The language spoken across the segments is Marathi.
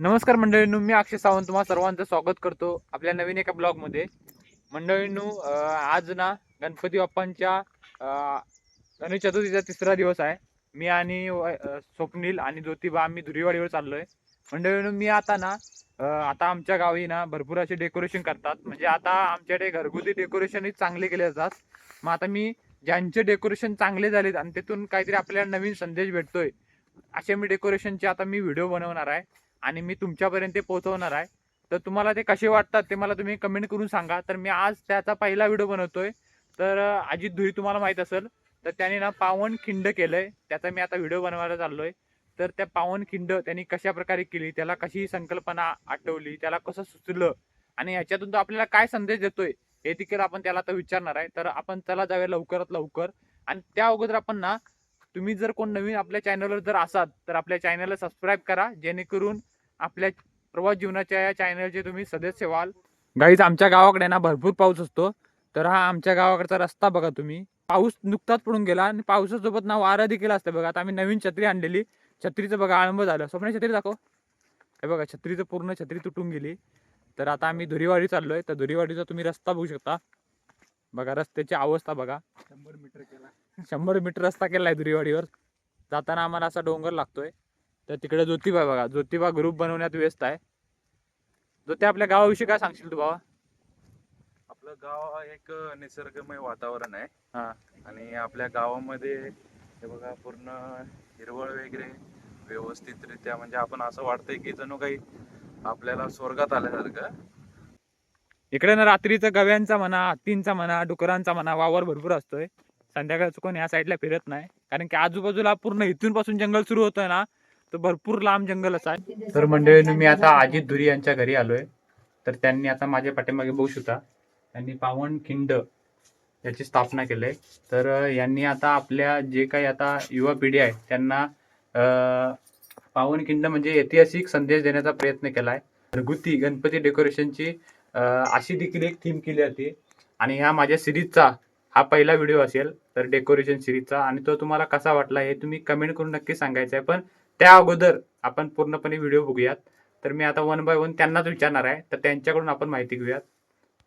नमस्कार मंडळींनू मी अक्षय सावंत तुम्हाला सर्वांचं स्वागत करतो आपल्या नवीन एका ब्लॉगमध्ये. मंडळींनो आज ना गणपती बाप्पांच्या गणेश चतुर्थीचा तिसरा दिवस आहे. मी आणि स्वप्नील आणि ज्योतिबा आम्ही धुरीवाडीवर चाललोय. मंडळींनू मी आता ना आता आमच्या गावी ना भरपूर असे डेकोरेशन करतात. म्हणजे आता आमच्याकडे घरगुती डेकोरेशनही चांगले केले जातात. मग आता मी ज्यांचे डेकोरेशन चांगले झालेत आणि तिथून काहीतरी आपल्याला नवीन संदेश भेटतोय असे मी डेकोरेशनचे आता मी व्हिडिओ बनवणार आहे. आणि मी तुमच्यापर्यंत ते पोहोचवणार आहे. तर तुम्हाला ते कसे वाटतात ते मला तुम्ही कमेंट करून सांगा. तर मी आज त्याचा पहिला व्हिडिओ बनवतोय. तर अजित धुरी तुम्हाला माहीत असेल तर त्याने ना पावन खिंड केलंय. त्याचा मी आता व्हिडिओ बनवायला चाललोय. तर त्या पावन खिंड त्यांनी कशा प्रकारे केली त्याला कशी संकल्पना आठवली त्याला कसं सुचलं आणि ह्याच्यातून तो आपल्याला काय संदेश देतोय हे देखील आपण त्याला आता विचारणार आहे. तर आपण त्याला जाऊया लवकरात लवकर. आणि त्या अगोदर आपण ना तुम्ही जर कोण नवीन आपल्या चॅनलवर जर असाल तर आपल्या चॅनलला सबस्क्राईब करा. जेणेकरून आपल्या प्रवास जीवनाच्या या चॅनलचे तुम्ही सदस्य व्हाल. गाईज आमच्या गावाकडे ना भरपूर पाऊस असतो. तर हा आमच्या गावाकडचा रस्ता बघा तुम्ही. पाऊस नुकताच पडून गेला आणि पावसासोबत ना वारा देखील असतं बघा. आता आम्ही नवीन छत्री आणलेली. छत्रीचं बघा आळंब झालं. स्वप्न छत्री दाखव. हे बघा छत्रीचं पूर्ण छत्री तुटून गेली. तर आता आम्ही धुरीवाडी चाललोय. तर धुरीवाडीचा तुम्ही रस्ता बघू शकता. बघा रस्त्याची अवस्था बघा. शंभर मीटर केला. शंभर मीटर रस्ता केलाय दुरीवाडीवर जाताना आम्हाला असा डोंगर लागतोय. तर तिकडे ज्योतिबा बघा. ज्योतिबा ग्रुप बनवण्यात व्यस्त आहे. ज्योती आपल्या गावाविषयी काय सांगशील तू बाबा? आपलं गाव एक निसर्गमय वातावरण आहे. हा. आणि आपल्या गावामध्ये हे बघा पूर्ण हिरवळ वगैरे व्यवस्थितरित्या म्हणजे आपण असं वाटतंय की जणू काही आपल्याला स्वर्गात आल्यासारखं. इकडे ना रात्रीचं गव्यांचा म्हणा हत्तींचा म्हणा डुकरांचा म्हणा वावर भरपूर असतोय. संध्याकाळचं कोण या साईडला फिरत नाही. कारण की आजूबाजूला पूर्ण इथून पासून जंगल सुरू होतंय ना तर भरपूर लांब जंगलच आहे. तर मंडळीनं मी आता अजित धुरी यांच्या घरी आलोय. तर त्यांनी आता माझ्या पाठीमागे बघू शकता त्यांनी पावन खिंड याची स्थापना केली तर यांनी आता आपल्या जे काही आता युवा पिढी आहे त्यांना पावनखिंड पावन खिंड म्हणजे ऐतिहासिक संदेश देण्याचा प्रयत्न केलाय. घरगुती गणपती डेकोरेशनची अशी देखील एक थीम केली होती. आणि ह्या माझ्या सिरीजचा हा पहिला व्हिडिओ असेल तर डेकोरेशन सिरीजचा. आणि तो तुम्हाला कसा वाटला हे तुम्ही कमेंट करून नक्की सांगायचं आहे पण त्या अगोदर आपण पूर्णपणे व्हिडिओ बघूयात. तर मी आता वन बाय वन त्यांनाच विचारणार आहे. तर त्यांच्याकडून आपण माहिती घेऊयात.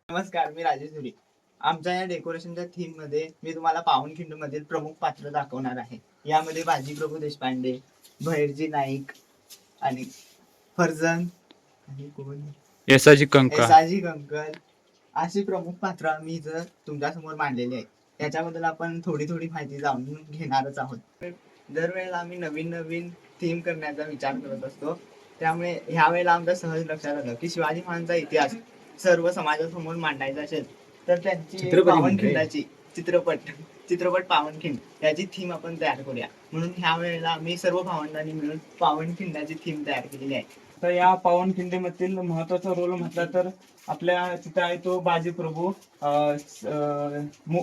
नमस्कार मी राजेश धुरी. आमच्या या डेकोरेशनच्या थीममध्ये मी तुम्हाला पावनखिंड मधील प्रमुख पात्र दाखवणार आहे. यामध्ये बाजीप्रभू देशपांडे भैरजी नाईक आणि फरजन आणि कोण? यसाजी कंका एसाजी कंकल अशी प्रमुख पात्र आम्ही इथं तुमच्यासमोर मांडलेली आहेत. त्याच्याबद्दल आपण थोडी थोडी माहिती जाणून घेणारच आहोत. दरवेळेला आम्ही नवीन नवीन थीम करण्याचा विचार करत असतो. त्यामुळे ह्या वेळेला आमच्या सहज लक्षात आलं की शिवाजी महाराजांचा इतिहास सर्व समाजासमोर मांडायचा असेल तर त्यांची चित्रपटी म्हणजे? पावनखिंडाची चित्रपट चित्रपट पावनखिंड याची थीम आपण तयार करूया. म्हणून ह्या वेळेला आम्ही सर्व भावंडांनी मिळून पावनखिंडाची थीम तयार केलेली आहे. तर या पावनखिंडीमधील महत्त्वाचा रोल म्हटला तर आपल्या तिथे आहे तो बाजीप्रभू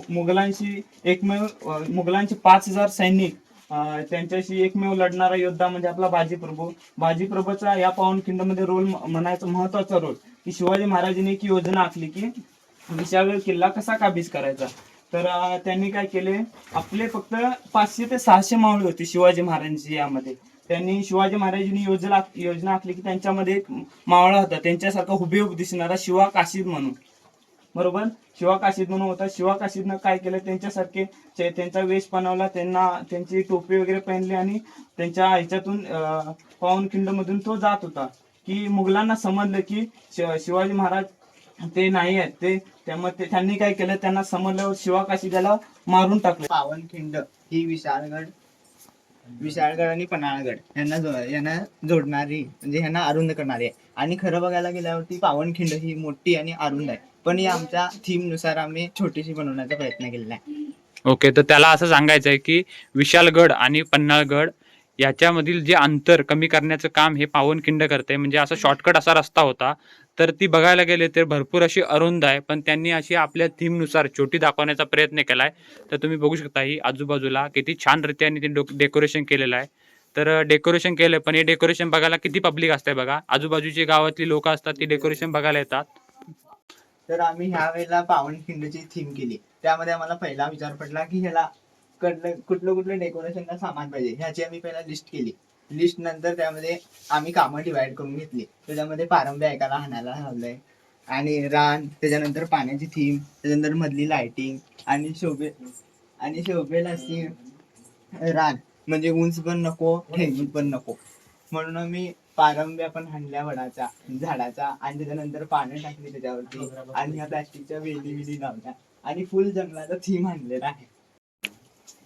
मुघलांशी एकमेव मुघलांचे पाच हजार सैनिक त्यांच्याशी एकमेव लढणारा योद्धा म्हणजे आपला बाजीप्रभू. बाजीप्रभूचा या पावनखिंडमध्ये रोल म्हणायचा महत्त्वाचा रोल. की शिवाजी महाराजांनी एक योजना आखली की विशाळगड किल्ला कसा काबीज करायचा? तर त्यांनी काय केले? आपले फक्त पाचशे ते सहाशे मावळे होते शिवाजी महाराजांची यामध्ये. त्यांनी शिवाजी महाराजांनी योजना योजना आखली की त्यांच्यामध्ये एक मावळा होता. त्यांच्यासारखा हुबेहूब दिसणारा शिवा काशीद म्हणून. बरोबर? शिवा काशीद म्हणून होता. शिवा काशीदनं काय केलं? त्यांच्यासारखे त्यांचा वेश बनवला त्यांना त्यांची टोपी वगैरे पहिनली आणि त्यांच्या ह्याच्यातून अं, पावनखिंड मधून तो जात होता. की मुघलांना समजलं की शिवाजी महाराज ते नाही आहेत. ते त्यामुळे त्यांनी काय केलं? त्यांना समजल्यावर शिवा काशीदाला मारून टाकलं. पावनखिंड ही विशाळगड विशाळगड आणि पन्हाळगड. यांना जो यांना जोडणारी म्हणजे यांना अरुंद करणारी आहे. आणि खरं बघायला गेल्यावरती पावनखिंड ही मोठी आणि अरुंद आहे. पण या आमच्या थीमनुसार आम्ही छोटीशी बनवण्याचा प्रयत्न केलेला आहे. ओके तर त्याला असं सांगायचं आहे की विशालगड आणि पन्हाळगड याच्यामधील जे अंतर कमी करण्याचं काम हे पावनखिंड करते. म्हणजे असा शॉर्टकट असा रस्ता होता. तर ती बघायला गेले तर भरपूर अशी अरुंद आहे. पण त्यांनी अशी आपल्या थीमनुसार छोटी दाखवण्याचा प्रयत्न केलाय. तर तुम्ही बघू शकता ही आजूबाजूला किती छान रीत्याने ते डेकोरेशन केलेलं आहे. तर डेकोरेशन केलं पण हे डेकोरेशन बघायला किती पब्लिक असते बघा. आजूबाजूची गावातली लोक असतात ती डेकोरेशन बघायला येतात. तर आम्ही ह्या वेळेला पावनखिंडची थीम केली. त्यामध्ये आम्हाला पहिला विचार पडला की ह्याला कडलं कुठलं कुठलं डेकोरेशनला सामान पाहिजे ह्याची आम्ही पहिला लिस्ट केली. लिस्ट नंतर त्यामध्ये आम्ही कामं डिवाइड करून घेतली. त्याच्यामध्ये पारंब्या ऐकायला हाणायला लावलंय. आणि रान त्याच्यानंतर पाण्याची थीम त्याच्यानंतर मधली लाइटिंग आणि शोभे आणि शोभेला असती रान. म्हणजे उंच पण नको ठेंगून पण नको. म्हणून आम्ही पारंब्या पण हाणल्या वडाच्या झाडाच्या आणि त्याच्यानंतर पाणी टाकली त्याच्यावरती. आणि ह्या प्लास्टिकच्या वेली विली लावल्या. आणि फुल जंगलाचा थीम आणलेला आहे.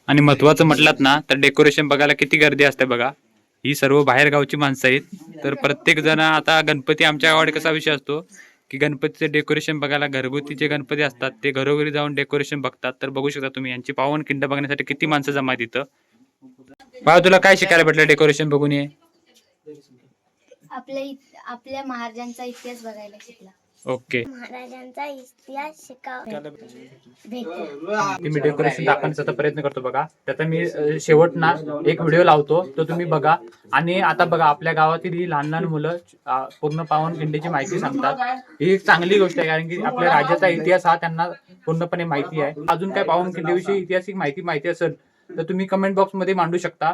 आणि महत्वाचं म्हटलात ना तर डेकोरेशन बघायला किती गर्दी असते बघा. ही सर्व बाहेर गावची माणसं आहेत. तर प्रत्येक जण आता गणपती आमच्या गावाकडे कसा विषय असतो? की गणपतीचे डेकोरेशन बघायला घरगुती जे गणपती असतात. ते घरोघरी जाऊन डेकोरेशन बघतात. तर बघू शकता तुम्ही यांची पावन खिंड बघण्यासाठी किती माणसं जमा इथं. बाबा तुला काय शिकायला भेटलं डेकोरेशन बघून ये. आपल्या इत- आपल्या महाराजांचा इतिहास बघायला शिकला. ओके. महाराजांचा इतिहास शिकाव. भेटला मी डेकोरेशन दाखवण्याचा आता प्रयत्न करतो बघा. त्याचा मी अं, शेवट ना एक व्हिडिओ लावतो तो तुम्ही बघा. आणि आता बघा आपल्या गावातील ही लहान लहान मुलं अं, पूर्ण पावन खिंडीची माहिती सांगतात. ही एक चांगली गोष्ट आहे कारण की आपल्या राज्याचा इतिहास हा त्यांना पूर्णपणे माहिती आहे. अजून काय पावन खिंडीविषयी ऐतिहासिक माहिती माहिती असेल तर तुम्ही कमेंट बॉक्समध्ये मांडू शकता.